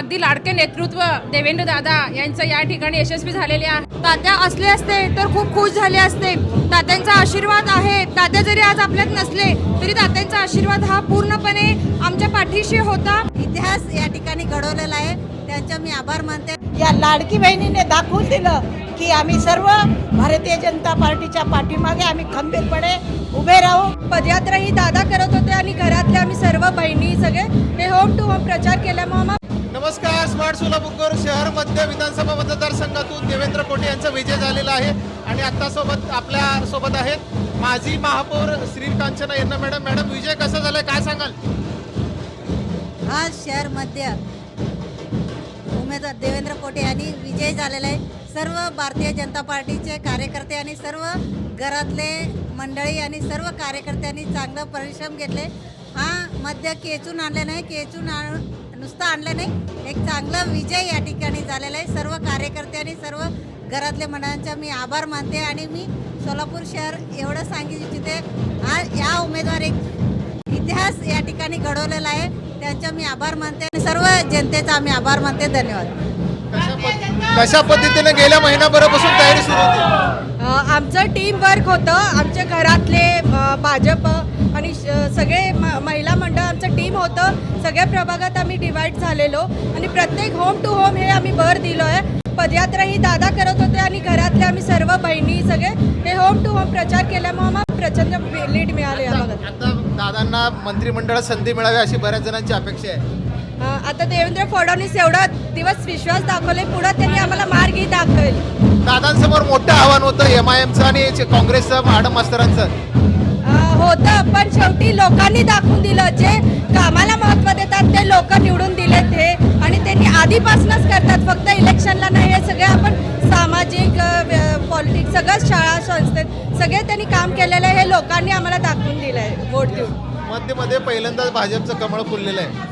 अगदी लाडके नेतृत्व देवेंद्र दादा यांचं या ठिकाणी यशस्वी झालेले आहे. तात्या असले असते तर खूप खुश झाले असते. तात्यांचा आशीर्वाद आहे. तात्या जरी आज आपल्यात नसले तरी तात्यांचा आशीर्वाद हा पूर्णपणे आमच्या पाठीशी होता. इतिहास या ठिकाणी घडवलेला आहे. त्यांचा मी आभार मानते. या लाडकी बहिणीने दाखवून दिलं की आम्ही सर्व भारतीय जनता पार्टीच्या पाठीमागे आम्ही खंबीरपणे उभे राहू. पदयात्रा ही दादा करत होते आणि घरातले आम्ही सर्व बहिणी सगळे. हे होम टू होम प्रचार केल्यामुळे नमस्कार स्मार्ट सोलापूरकर शहर मध्य विधानसभा मतदारसंघातून देवेंद्र कोटे यांचा विजय झालेला आहे. आणि आता सोबत आपल्यासोबत आहेत माजी महापौर श्री कांचना यांना. मॅडम मॅडम विजय कसा झालाय? काय सांगाल? हा शहर मध्य. उमेदवार देवेंद्र कोटे यांनी विजय झालेला आहे. सर्व भारतीय जनता पार्टीचे कार्यकर्ते आणि सर्व घरातले मंडळी आणि सर्व कार्यकर्त्यांनी चांगलं परिश्रम घेतले. हा मध्य केचून आणले नाही. केचून आण नुसतं आणलं नाही. एक चांगला विजय या ठिकाणी झालेला आहे. सर्व कार्यकर्ते आणि सर्व घरातल्या मंडळांचा मी आभार मानते आणि मी सोलापूर शहर एवढं सांगितलं इच्छिते हा या उमेदवार एक इतिहास या ठिकाणी घडवलेला आहे त्यांचा मी आभार मानते आणि सर्व जनतेचा आम्ही आभार मानते. धन्यवाद. कशा पद्ध- कशा पद्धतीने गेल्या महिनाभरापासून तयारी सुरू होती? आमचं टीम वर्क होतं. आमच्या घरातले भाजप आणि सगळे महिला आमचं टीम होतं. सगळ्या प्रभागात आम्ही डिवाईड झालेलो. आणि प्रत्येक होम टू होम हे आम्ही भर दिलो आहे. पदयात्रा ही दादा करत होते आणि घरातले आम्ही सर्व बहिणी सगळे हे होम टू होम प्रचार केल्यामुळे आम्हाला प्रचंड लीड मिळाले या भागात आता दादांना मंत्रिमंडळात संधी मिळावी अशी बऱ्याच जणांची अपेक्षा आहे. अ, आता देवेंद्र फडणवीस एवढा दिवस विश्वास दाखवले पुढे त्यांनी आम्हाला मार्गही दाखवेल. दादांसमोर मोठं आव्हान होतं एम आय एमचं आणि काँग्रेसचं मॅडम मास्तरांचं. होतं पण शेवटी लोकांनी दाखवून दिलं जे कामाला महत्त्व देतात ते लोक निवडून दिलेत हे. आणि त्यांनी आधीपासूनच करतात फक्त इलेक्शनला नाही हे सगळे आपण सामाजिक पॉलिटिक्स सगळं शाळा संस्थेत सगळे त्यांनी काम केलेलं आहे हे लोकांनी आम्हाला दाखवून दिलं आहे वोट देऊन. मध्यमध्ये पहिल्यांदाच भाजपचं कमळ फुललेलं आहे.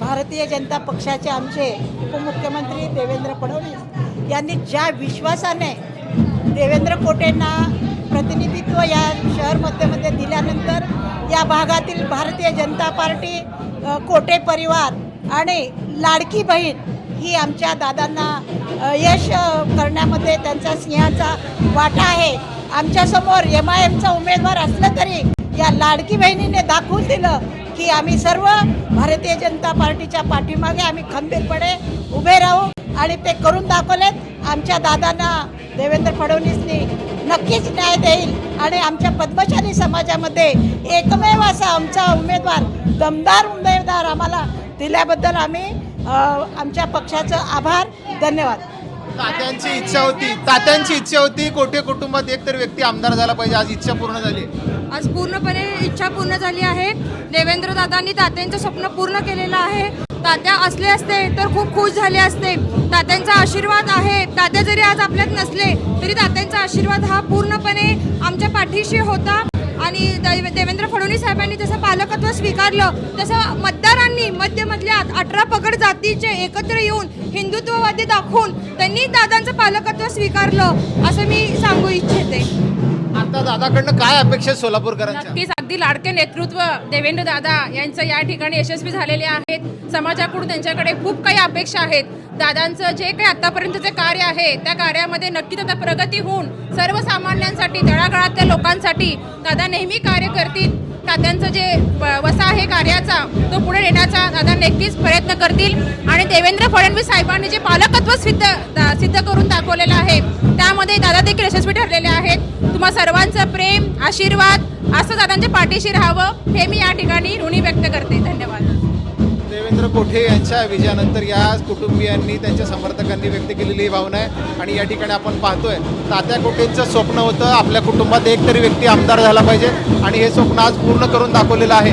भारतीय जनता पक्षाचे आमचे उपमुख्यमंत्री देवेंद्र फडणवीस यांनी ज्या विश्वासाने देवेंद्र कोटेंना प्रतिनिधित्व या शहर मध्यमध्ये दिल्यानंतर या भागातील भारतीय जनता पार्टी कोटे परिवार आणि लाडकी बहीण ही आमच्या दादांना यश करण्यामध्ये त्यांचा सिंहाचा वाटा आहे. आमच्यासमोर एम आय एमचा उमेदवार असलं तरी या लाडकी बहिणीने दाखवून दिलं की आम्ही सर्व भारतीय जनता पार्टीच्या पाठीमागे आम्ही खंबीरपणे उभे राहू आणि ते करून दाखवलेत. आमच्या दादांना देवेंद्र फडणवीसनी नक्कीच न्याय देईल. आणि आमच्या पद्मशाली समाजामध्ये एकमेव असा आमचा उमेदवार दमदार उमेदवार आम्हाला दिल्याबद्दल आम्ही आमच्या पक्षाचं आभार धन्यवाद. तात्यांची इच्छा होती तात्यांची इच्छा होती कोठे कुटुंबात एक तरी व्यक्ती आमदार झाला पाहिजे आज इच्छा पूर्ण झाली. आज पूर्णपणे इच्छा पूर्ण झाली आहे. देवेंद्र दादांनी तात्यांचं स्वप्न पूर्ण केलेलं आहे. तात्या असले असते तर खूप खुश झाले असते. तात्यांचा आशीर्वाद आहे. तात्या जरी आज आपल्यात नसले तरी तात्यांचा आशीर्वाद हा पूर्णपणे आमच्या पाठीशी होता. आणि देवेंद्र फडणवीस साहेबांनी जसं पालकत्व स्वीकारलं तसं मतदारांनी मध्यमधल्या अठरा पगड जातीचे एकत्र येऊन हिंदुत्ववादी दाखवून त्यांनी दादांचं पालकत्व स्वीकारलं असं मी सांगू इच्छिते. आता दादाकडनं काय अपेक्षा सोलापूरकरांच्या? नक्कीच अगदी लाडके नेतृत्व देवेंद्र दादा यांचं या ठिकाणी यशस्वी झालेले आहेत. समाजाकडून त्यांच्याकडे खूप काही अपेक्षा आहेत. दादांचं जे काही आतापर्यंतचे कार्य आहे त्या कार्यामध्ये नक्कीच आता प्रगती होऊन सर्वसामान्यांसाठी तळागाळातल्या लोकांसाठी दादा नेहमी कार्य करतील. दादांचं जे वसा आहे कार्याचा तो पुढे नेण्याचा दादा नक्कीच प्रयत्न करतील. आणि देवेंद्र फडणवीस साहेबांनी जे पालकत्व सिद्ध सिद्ध करून दाखवलेलं आहे त्यामध्ये दादा देखील यशस्वी ठरलेले आहेत. तुम्हा सर्वांचं प्रेम आशीर्वाद असं दादांच्या पाठीशी राहावं हे मी या ठिकाणी ऋणी व्यक्त करते. धन्यवाद. देवेंद्र कोठे यांच्या विजयानंतर या कुटुंबियांनी त्यांच्या समर्थकांनी व्यक्त केलेली ही भावना आहे. आणि या ठिकाणी आपण पाहतोय तात्या कोठेंचं स्वप्न होतं आपल्या कुटुंबात एक तरी व्यक्ती आमदार झाला पाहिजे. आणि हे स्वप्न आज पूर्ण करून दाखवलेलं आहे.